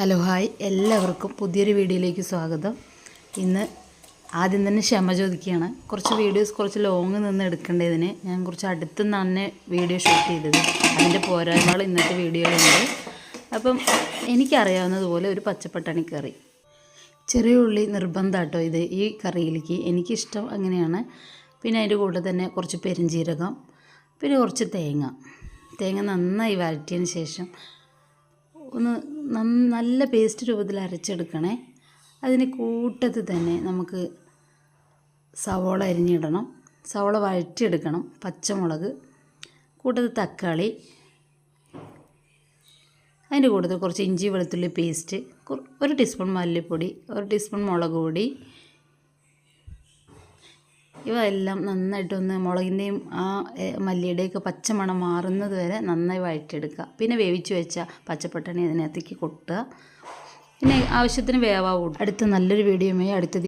Hello hi. എല്ലാവർക്കും പുതിയൊരു വീഡിയോയിലേക്ക് സ്വാഗതം. ഇന്ന് ആദ്യം തന്നെ ക്ഷമ ചോദിക്കുകയാണ്. കുറച്ച് വീഡിയോസ് കുറച്ച് ലോങ് നിന്ന് എടുക്കേണ്ടതിന് ഞാൻ കുറച്ച് അടുത്ത് തന്നെ വീഡിയോ ഷൂട്ട് ചെയ്തത്. അതിന്റെ പോരായ്മകൾ ഇന്നത്തെ വീഡിയോയിലുണ്ട്. അപ്പം എനിക്കറിയാവുന്നതുപോലെ ഒരു പച്ചപ്പട്ടാണി കറി. ചെറിയ ഉള്ളി നിർബന്ധം കേട്ടോ ഇത് ഈ കറിയിലേക്ക്. എനിക്കിഷ്ടം അങ്ങനെയാണ്. പിന്നെ അതിന്റെ കൂടെ തന്നെ കുറച്ച് പെരിഞ്ജീരകം പിന്നെ കുറച്ച് തേങ്ങ. തേങ്ങ നന്നായി വരട്ടിയതിന് ശേഷം ഒന്ന് നല്ല പേസ്റ്റ് രൂപത്തിൽ അരച്ചെടുക്കണേ. അതിന് കൂട്ടത്തിൽ തന്നെ നമുക്ക് സവോള അരിഞ്ഞിടണം. സവോള വഴറ്റിയെടുക്കണം. പച്ചമുളക് കൂട്ടത്തിൽ തക്കാളി അതിന്റെ കൂട്ടത്തിൽ കുറച്ച് ഇഞ്ചി വെളുത്തുള്ളി പേസ്റ്റ് ഒരു ടീസ്പൂൺ മല്ലിപ്പൊടി ഒരു ടീസ്പൂൺ മുളക് പൊടി ഇവ എല്ലാം നന്നായിട്ടൊന്ന് മുളകിന്റെയും ആ മല്ലിയുടെയൊക്കെ പച്ചമണം മാറുന്നത് വരെ നന്നായി വഴറ്റിയെടുക്കുക. പിന്നെ വേവിച്ച് വെച്ച പച്ചപ്പട്ടണി അതിനകത്തേക്ക് കൊട്ടുക. പിന്നെ ആവശ്യത്തിന് വേവാവും അടുത്ത നല്ലൊരു വീഡിയോയുമായി അടുത്ത